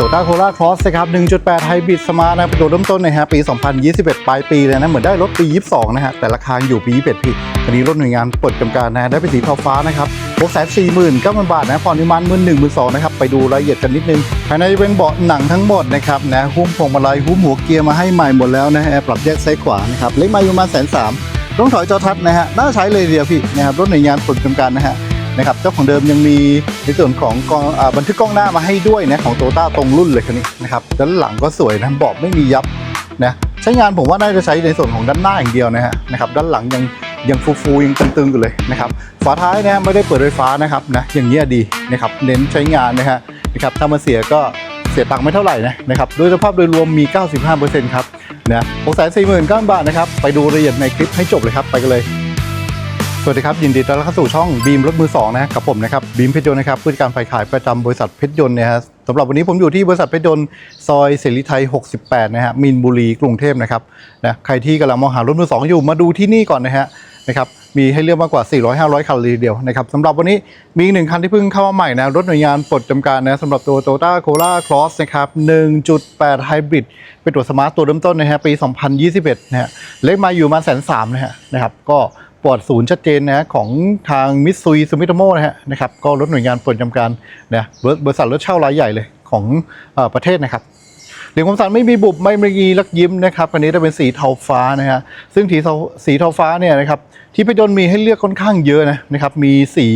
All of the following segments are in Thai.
โตต้าโคราครอสนะครับ 1.8 ไฮบริดสมาร์ทนะเป็นตัวเริ่มต้นนะฮะปี 2021 ปลายปีเลยนะ เหมือนได้รถปี 22 นะฮะ แต่ราคาอยู่ปี 21พี่คันนี้รถหน่วยงานเปิดจำการนะได้เป็นสีเทาฟ้านะครับ649,000บาทนะผ่อนนิมันมื่นหนึ่งมื่นสองนะครับ ไปดูรายละเอียดกันนิดนึง ภายในเป็นเบาะหนังทั้งหมดนะครับนะหุ้มพวงมาลัยหุ้มหัวเกียร์มาให้ใหม่หมดแล้วนะฮะปรับแยกซ้ายขวานะครับเล็กมาอยู่มาแสนสามต้องถอยจอทัดนะฮะน่าใช้เลยเดียวพี่นะครับรถหน่วยงานเปิดจำการนะฮะ นะครับเจ้าของเดิมยังมีในส่วนของกองบันทึกกล้องหน้ามาให้ด้วยนะของโตต้าตรงรุ่นเลยคันนี้นะครับด้านหลังก็สวยนะเบาะไม่มียับนะใช้งานผมว่าน่าจะใช้ในส่วนของด้านหน้าอย่างเดียวนะฮะนะครับด้านหลังยังยังฟูๆยังตึงๆอยู่เลยนะครับฝาท้ายนะไม่ได้เปิดไฟฟ้านะครับนะอย่างเงี้ยดีนะครับเน้นใช้งานนะฮะนะครับถ้ามันเสียก็เสียตังค์ไม่เท่าไหร่นะนะครับโดยสภาพโดยรวมมี 95%ครับนะ6 4 9 0 0 0บาทนะครับไปดูรายละเอียดในคลิปให้จบเลยครับไปกันเลย สวัสดีครับ ยินดีต้อนรับเข้าสู่ช่องบีมรถมือสองนะกับผมนะครับบีมเพชรยนต์นะครับผู้จัดการฝ่ายขายประจำบริษัทเพชรยนต์เนี่ยฮะสำหรับวันนี้ผมอยู่ที่บริษัทเพชรยนต์ซอยเสรีไทย 68 นะฮะมินบุรีกรุงเทพนะครับนะใครที่กำลังมองหารถมือสองอยู่มาดูที่นี่ก่อนนะฮะนะครับมีให้เลือกมากกว่า 400-500 คันเลยเดียวนะครับสำหรับวันนี้มีอีกหนึ่งคันที่เพิ่งเข้ามาใหม่นะรถหน่วยงานปลดจำการนะสำหรับตัว Toyota Corolla Cross นะครับ 1.8 Hybrid เป็นตัวสมาร์ตตัวเริ่มต้นนะฮะปี 2021นะฮะเลขมาอยู่มาแสนสามนะฮะนะครับก็ ปลอดศูนย์ชัดเจนนะของทางมิสซุยซูมิโตโมนะฮะนะครับก็รถหน่วยงานเปิดจำการนะบริบริษัทรถเช่ารายใหญ่เลยของอประเทศนะครับเหลียงคมสันไม่มีบุบไม่มีลักยิ้มนะครับคันนี้จะเป็นสีเทาฟ้านะฮะซึ่งสีสีเทาฟ้าเนี่ยนะครับที่พี่ดนมีให้เลือกค่อนข้างเยอะนะนะครับ มีสี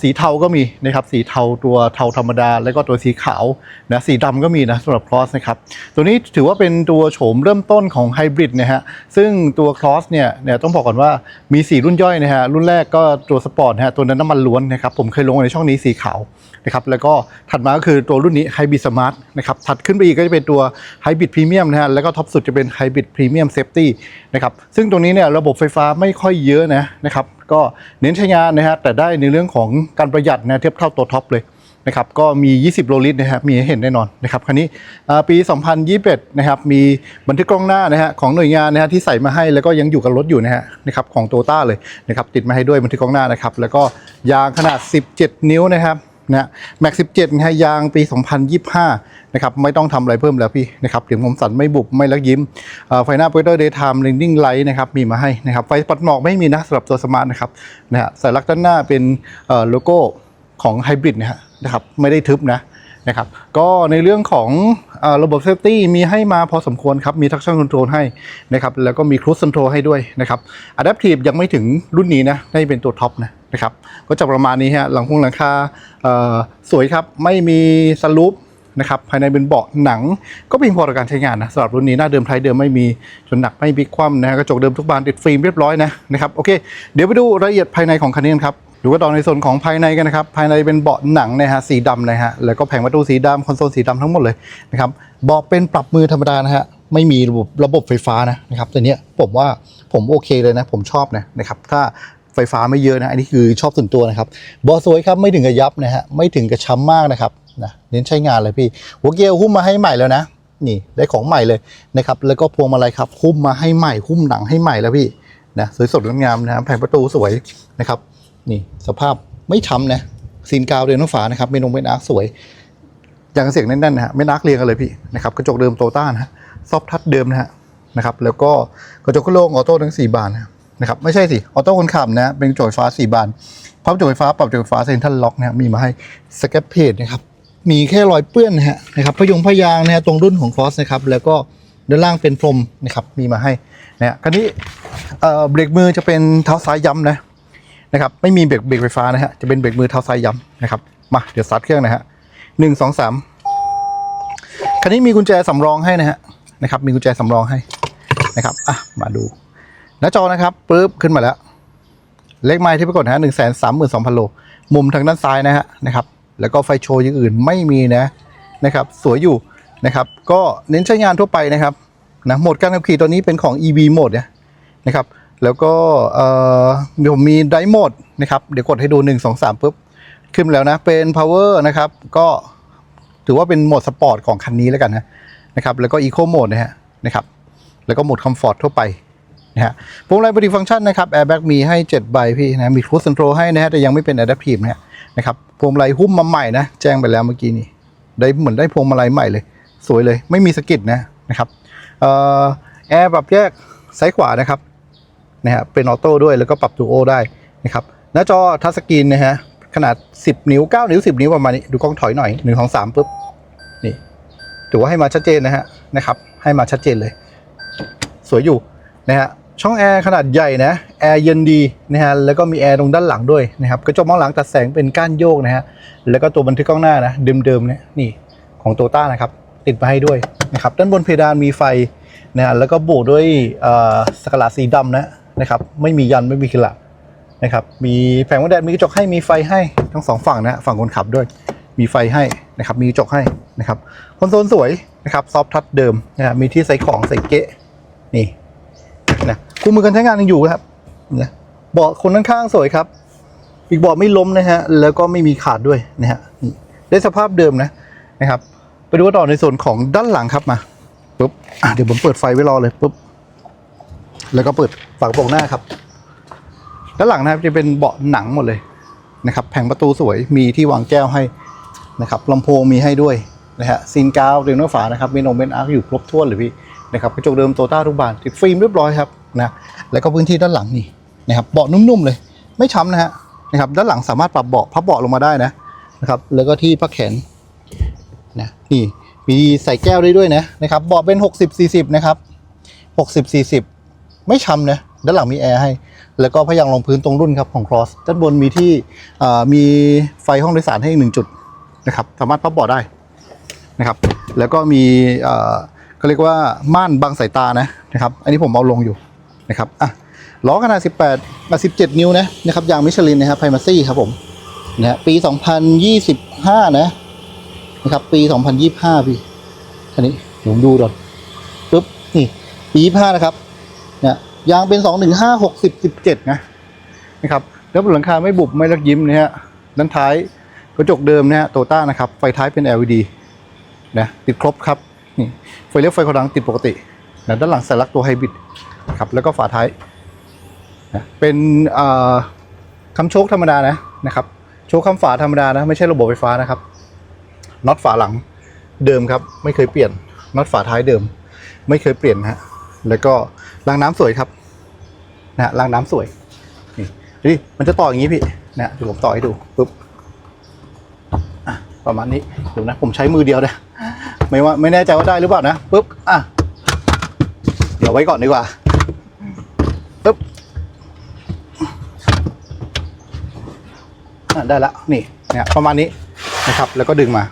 สีเทาก็มีนะครับ สีเทาตัวเทาธรรมดา แล้วก็ตัวสีขาวนะสีดำก็มีนะสำหรับคลอสนะครับ ตัวนี้ถือว่าเป็นตัวโฉมเริ่มต้นของไฮบริดนะฮะซึ่งตัวคลอสเนี่ยเนี่ยต้องบอกก่อนว่ามีสีรุ่นย่อยนะฮะรุ่นแรกก็ตัวสปอร์ตนะฮะตัวนั้นน้ำมันล้วนนะครับ ผมเคยลงในช่องนี้สีขาวนะครับแล้วก็ถัดมาก็คือตัวรุ่นนี้ไฮบริดสมาร์ทนะครับถัดขึ้นไปอีกก็จะเป็นตัวไฮบริดพรีเมียมนะฮะแล้วก็ท็อปสุดจะเป็นไฮบริดพรีเมียมเซฟตี้นะครับซึ่งตรงนี้เนี่ยระบบไฟฟ้าไม่ค่อยเยอะนะนะครับ ก็เน้นใช้งานนะฮะแต่ได้ในเรื่องของการประหยัดนะเทียบเท่าตัวท็อปเลยนะครับก็มี 20 โลลิตรนะครับมีให้เห็นแน่นอนนะครับคันนี้ปี 2021 นะครับมีบันทึกกล้องหน้านะฮะของหน่วยงานนะฮะที่ใส่มาให้แล้วก็ยังอยู่กับรถอยู่นะฮะนะครับของโตต้าเลยนะครับติดมาให้ด้วยบันทึกกล้องหน้านะครับแล้วก็ยางขนาด 17 นิ้วนะครับ นะแม็ก17นะฮะยางปี 2025 นะครับ ไม่ต้องทำอะไรเพิ่มแล้วพี่นะครับเหลี่ยมคมสันไม่บุบ ไม่ลักยิ้มไฟหน้าโปรเตอร์เดย์ไทม์เลนดิ้งไลท์นะครับ มีมาให้นะครับ ไฟปัดหมอกไม่มีนะสำหรับตัวสมาร์ทนะครับนะฮะสัญลักษณ์ด้านหน้าเป็นโลโก้ของไฮบริดนะฮะนะครับไม่ได้ทึบนะนะครับก็ในเรื่องของอระบบเซฟตี้มีให้มาพอสมควรครับ มีทักชั่นคอนโทรลให้นะครับแล้วก็มีครู i คอนโทรลให้ด้วยนะครับอะดัพทีฟยังไม่ถึงรุ่นนี้นะได้เป็นตัวท็อปนะ นะครับก็จะประมาณนี้ฮะหลังคงหลังคาสวยครับไม่มีสลูปนะครับภายในเป็นเบาะหนังก็เพียงพอต่อการใช้งานนะสำหรับรุ่นนี้หน้าเดิมท้ายเดิมไม่มีชนหนักไม่พลิกคว่ำนะกระจกเดิมทุกบานติดฟิล์มเรียบร้อยนะนะครับโอเคเดี๋ยวไปดูรายละเอียดภายในของคันนี้กันครับดูกันต่อในส่วนของภายในกันนะครับ ภายในเป็นเบาะหนังนะฮะสีดำนะฮะแล้วก็แผงประตูสีดำคอนโซลสีดำทั้งหมดเลยนะครับเบาะเป็นปรับมือธรรมดานะฮะไม่มีระบบระบบไฟฟ้านะนะครับแต่เนี้ยผมว่าผมโอเคเลยนะ ผมชอบนะนะครับ ถ้า ไฟฟ้าไม่เยอะนะ อันนี้คือชอบส่วนตัวนะครับบาะสวยครับไม่ถึงกับยับนะฮะไม่ถึงกับช้ำมากนะครับนะเน้นใช้งานเลยพี่หัวเกียร์หุ้มมาให้ใหม่แล้วนะ นี่ได้ของใหม่เลยนะครับแล้วก็พวงมาลัยครับหุ้มมาให้ใหม่หุ้มหนังให้ใหม่แล้วพี่นะสวยสดงดงามนะครับแผงประตูสวยนะครับ นี่สภาพไม่ช้ำนะซีนกาวเรือนน้ำฝานะครับเมนงเป็นอาร์คสวยอย่างเสียงแน่นๆนะฮะไม่นักเรียงกันเลยพี่นะครับกระจกเดิมโตต้านะฮะซอฟทัชเดิมนะฮะนะครับแล้วก็กระจกกระโลงออโต้ทั้ง 4 บานนะ นะครับไม่ใช่สิออโต้คนขับนะเป็นกระจกไฟฟ้า4บานพับกระจกไฟฟ้าปรับกระจกไฟฟ้าเซ็นทรัลล็อกนะมีมาให้สแกปเพจนะครับมีแค่รอยเปื้อนนะฮะนะครับพยงพยางนะฮะตรงรุ่นของครอสนะครับแล้วก็ด้านล่างเป็นพรมนะครับมีมาให้นะฮะคันนี้เอ่อเบรกมือจะเป็นเท้าซ้ายย้ำนะนะครับไม่มีเบรกเบรกไฟฟ้านะฮะจะเป็นเบรกมือเท้าซ้ายย้ำนะครับมาเดี๋ยวสตาร์ทเครื่องนะฮะหนึ่งสองสามคันนี้มีกุญแจสำรองให้นะฮะนะครับมีกุญแจสำรองให้นะครับอะมาดู หน้าจอนะครับปุ๊บขึ้นมาแล้ว เลขไม้ที่ปรากฏนะฮะหนึ่งแสนสามหมื่นสองพันโล มุมทางด้านซ้ายนะฮะนะครับ แล้วก็ไฟโชว์อย่างอื่นไม่มีนะนะครับ สวยอยู่นะครับ ก็เน้นใช้งานทั่วไปนะครับนะโหมดการขับขี่ตัวนี้เป็นของ EV โหมดเนี่ยนะครับ แล้วก็เอ่อเดี๋ยวมีไดโหมดนะครับ เดี๋ยวกดให้ดู 1 2 3ปุ๊บ ขึ้นแล้วนะ เป็น power นะครับ ก็ถือว่าเป็นโหมดสปอร์ตของคันนี้แล้วกันนะนะครับ แล้วก็ eco mode นะฮะนะครับ แล้วก็โหมดคอมฟอร์ตทั่วไป นะฮะพวงมาลัยบริฟังก์ชันนะครับ airbag มีให้ 7 ใบพี่นะมี cruise control ให้นะฮะแต่ยังไม่เป็น adaptive นะฮะนะครับพวงมาลัยหุ้มมาใหม่นะแจ้งไปแล้วเมื่อกี้นี้ได้เหมือนได้พวงมาลัยใหม่เลย สวยเลยไม่มีสกิดนะนะครับเอ่อแอร์ปรับแยกซ้ายขวานะครับนะฮะเป็นออโต้ด้วยแล้วก็ปรับดูโอได้นะครับหน้าจอทัชสกรีนนะฮะขนาด 10 นิ้ว 9 นิ้ว 10 นิ้วประมาณนี้ดูกล้องถอยหน่อย1 2 3ปุ๊บนี่ถือว่าให้มาชัดเจนนะฮะนะครับให้มาชัดเจนเลย สวยอยู่นะฮะ ช่องแอร์ขนาดใหญ่นะแอร์เย็นดีนะฮะแล้วก็มีแอร์ตรงด้านหลังด้วยนะครับกระจกมองหลังตัดแสงเป็นก้านโยกนะฮะแล้วก็ตัวบันทึกกล้องหน้านะเดิมๆเนี่ยนี่ของโตต้านะครับติดมาให้ด้วยนะครับด้านบนเพดานมีไฟนะฮะแล้วก็โบกด้วยสกลาสีดำนะนะครับไม่มียันไม่มีขละนะครับมีแผงกันแดดมีกระจกให้มีไฟให้ทั้งสองฝั่งนะฝั่งคนขับด้วย มีไฟให้นะครับมีกระจกให้นะครับคอนโซลสวยนะครับซอฟทัชเดิมนะฮะมีที่ใส่ของใส่เกะนี่ นะคู่มือการใช้งานยังอยู่ครับนะเบาะคนข้างๆสวยครับ อีกเบาะไม่ล้มนะฮะแล้วก็ไม่มีขาดด้วยนะฮะได้สภาพเดิมนะนะครับ ไปดูต่อในส่วนของด้านหลังครับมาปุ๊บอะเดี๋ยวผมเปิดไฟไว้รอเลยปุ๊บแล้วก็เปิดฝากระโปรงหน้าครับ ด้านหลังนะครับจะเป็นเบาะหนังหมดเลยนะครับ แผงประตูสวยมีที่วางแก้วให้นะครับลำโพงมีให้ด้วยนะฮะซีนกาวเรียงน้ฝานะครับมีโนเมนอาร์คอยู่ครบถ้วนเลยพี่ นะครับกระจกเดิมโตต้าทุกบานติดฟิล์มเรียบร้อยครับนะแล้วก็พื้นที่ด้านหลังนี่นะครับเบาะนุ่มๆเลย ไม่ช้ำนะฮะนะครับด้านหลังสามารถปรับเบาะพับเบาะลงมาได้นะนะครับแล้วก็ที่พักแขนนะนี่มีใส่แก้วได้ด้วยนะนะครับเบาะเป็น 60 40 นะครับ 60 40 ไม่ช้ำนะด้านหลังมีแอร์ให้ แล้วก็พยังรองพื้นตรงรุ่นครับของ Cross ด้านบนมีที่อ่ามีไฟห้องโดยสารให้อีกหนึ่งจุดนะครับสามารถพับเบาะได้นะครับ แล้วก็มีอ่า เขาเรียกว่าม่านบังสายตานะนะครับ อันนี้ผมเอาลงอยู่นะครับอะล้อขนาด 18มา17 นิ้วนะนะครับยางมิชลินนะครับไพมาซี่ครับผมนะฮะปี 2025 นะนะครับปี 2025 พี่คันนี้ผมดูก่อนปุ๊บนี่ปี25นะครับเนี่ยยางเป็น 215 60 17 นะนะครับแล้วหลังคาไม่บุบไม่ลักยิ้มนะฮะด้านท้ายกระจกเดิมนะฮะโตต้านะครับไฟท้ายเป็น LED นะติดครบครับ นี่ไฟเลี้ยวไฟขอดังติดปกตินะด้านหลังใส่ลักตัวไฮบริดครับแล้วก็ฝาท้ายนะเป็นคำโชคธรรมดานะนะครับ โชคคำฝาธรรมดานะ ไม่ใช่ระบบไฟฟ้านะครับน็อตฝาหลังเดิมครับ ไม่เคยเปลี่ยนน็อตฝาท้ายเดิม ไม่เคยเปลี่ยนนะฮะแล้วก็รางน้ำสวยครับนะรางน้ำสวยนี่นี่มันจะต่ออย่างนี้พี่นะเดี๋ยวผมต่อให้ดูปุ๊บประมาณนี้เดี๋ยวนะ ผมใช้มือเดียวนะ ไม่ว่าไม่แน่ใจว่าได้หรือเปล่านะปุ๊บอะเดี๋ยวไว้ก่อนดีกว่าปุ๊บอะได้แล้วนี่เนี่ยประมาณนี้นะครับ แล้วก็ดึงมา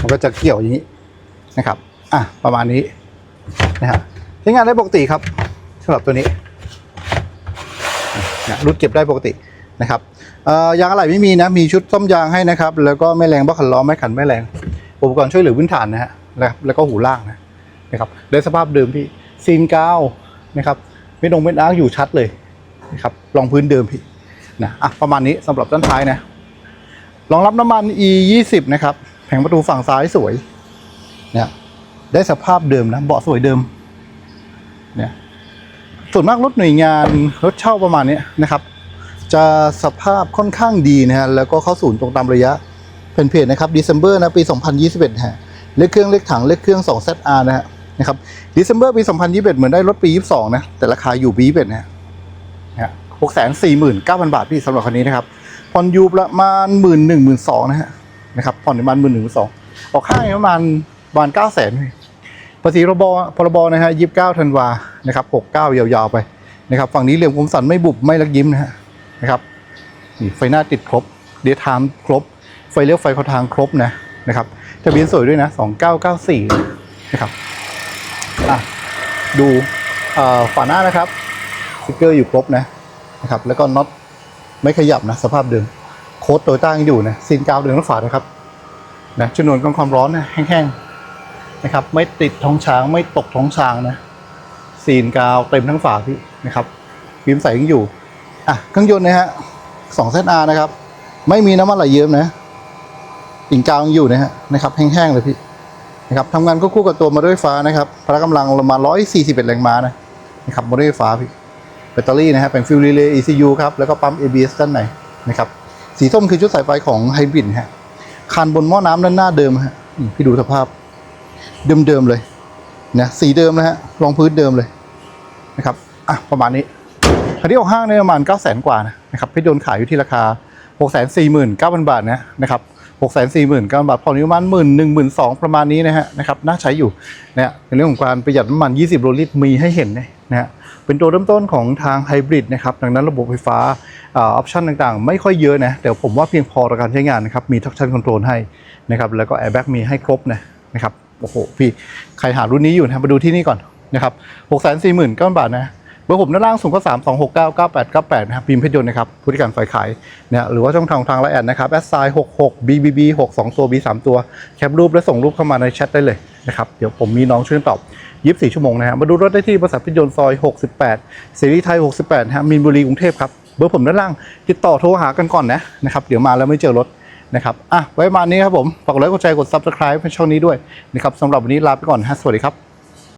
มันก็จะเกี่ยวอย่างนี้นะครับอะประมาณนี้นะฮะใช้งานได้ปกติครับสำหรับตัวนี้เนี่ยรุดเก็บได้ปกตินะครับเอ่อยางอะไหล่ไม่มีนะ มีชุดซ่อมยางให้นะครับ แล้วก็แม่แรงบัคขันล้อแม่ขันแม่แรง อุปกรณ์ช่วยเหลือพื้นฐานนะฮะ นะครับแล้วก็หูล่างนะนะครับได้สภาพเดิมพี่ซีนกาวนะครับไม่ตรงเป็นอาร์คอยู่ชัดเลยนะครับรองพื้นเดิมพี่นะอะประมาณนี้สำหรับด้านท้ายนะรองรับน้ำมัน e 2 0นะครับแผงประตูฝั่งซ้ายสวยเนี่ยได้สภาพเดิมนะเบาะสวยเดิมเนี่ยส่วนมากรถหน่วยงานรถเช่าประมาณนี้นะครับ จะสภาพค่อนข้างดีนะฮะแล้วก็เข้าศูนย์ตรงตามระยะเป็นเพจนะครับ December นะปี 2021ฮะ เลขเครื่องเลขถังเลขเครื่อง 2ZR นะฮะนะครับ December ปี 2021 เหมือนได้รถปี 22 นะ แต่ราคาอยู่ปี21นะฮะนะฮะ649,000 บาทพี่สำหรับคันนี้นะครับผ่อนอยู่ประมาณหมื่นหนึ่งหมื่นสองนะฮะนะครับผ่อนประมาณหมื่นหนึ่งหมื่นสองออกค่ายประมาณประมาณเก้าแสนภาษีรบพรบนะฮะยี่สิบเก้าธันวานะครับหกเก้ายาวๆไปนะครับฝั่งนี้เหลี่ยมคมสันไม่บุบไม่ลักยิ้มนะฮะนะครับนี่ไฟหน้าติดครบเดย์ไทม์ครบ ไฟเลี้ยวไฟขาทางครบนะ นะครับทะเบียนสวยด้วยนะสองเก้าเก้าสี่นะครับอะดูฝาหน้านะครับสติกเกอร์อยู่ครบนะนะครับ แล้วก็น็อตไม่ขยับนะสภาพเดิมโค้ดโตโยต้ายังอยู่นะซีนกาวเดินรถฝานะครับนะชนวนกองความร้อนนะแห้งๆนะครับ ไม่ติดท้องช้างไม่ตกท้องช้างนะซีนกาวเต็มทั้งฝาพี่นะครับพิมพ์ใสยังอยู่อะเครื่องยนต์นะฮะสองเซตอาร์นะครับ ไม่มีน้ำมันไหลเยิ้มนะ ติ่งกาวยังอยู่นะฮะนะครับแห้งๆเลยพี่นะครับทำงานควบคู่กับตัวมอเตอร์ไฟฟ้านะครับพละกำลังประมาณ141แรงม้านะนะครับมอเตอร์ไฟฟ้าพี่แบตเตอรี่นะฮะเป็นฟิลรีเลย์ ECU ครับแล้วก็ปั๊ม ABS ด้านในนะครับสีส้มคือชุดสายไฟของไฮบริดฮะคันบนหม้อน้ำด้านหน้าเดิมฮะพี่ดูสภาพเดิมๆเลยนะสีเดิมนะฮะรองพื้นเดิมเลยนะครับอะประมาณนี้คันที่ออกห้างเนี่ยประมาณ9 0 0 0 0กว่านะนะครับพี่โดนขายอยู่ที่ราคา 6 4 9 0 0 0 บาทนะนะครับ 6 4 9 0 0 0 บาทพอนี้ประมาณหมื่นหนึ่งหมื่นสองประมาณนี้นะฮะนะครับน่าใช้อยู่นะฮะในเรื่องของการประหยัดน้ำมัน 20โลลิตรมีให้เห็นนะฮะเป็นตัวเริ่มต้นของทางไฮบริดนะครับดังนั้นระบบไฟฟ้าออปชันต่างๆ ไม่ค่อยเยอะนะแต่ผมว่าเพียงพอต่อการใช้งานนะครับมีทักชันคอนโทรลให้นะครับแล้วก็แอร์แบ็กมีให้ครบนะนะครับโอ้โหพี่ใครหารุ่นนี้อยู่นะมาดูที่นี่ก่อนนะครับ6 4 9 0 0 0บาทนะ เบอร์ผมด้านล่างสูงก็3 2 6 9 9 8 9 8 นะครับพิมพ์เพชรยนต์นะครับผู้ที่การฝ่ายขายนะหรือว่าช่องทางทางไลน์แอดนะครับแอดไซน์66 BBB 6 2 ตัว B 3 ตัว แคปรูปแล้วส่งรูปเข้ามาในแชทได้เลยนะครับ เดี๋ยวผมมีน้องช่วยตอบ 24 ชั่วโมงนะฮะมาดูรถได้ที่บริษัทพิยนต์ซอย 68เสรีไทย 68ฮะมีนบุรีกรุงเทพครับ เบอร์ผมด้านล่าง ติดต่อโทรหากันก่อนนะนะครับ เดี๋ยวมาแล้วไม่เจอรถนะครับ อะ ไว้ประมาณนี้ครับผม ฝากกดไลค์ กดแชร์ กด subscribe ให้ช่องนี้ด้วยนะครับสำหรับวันนี้ลาไปก่อนฮะ สวัสดีครับ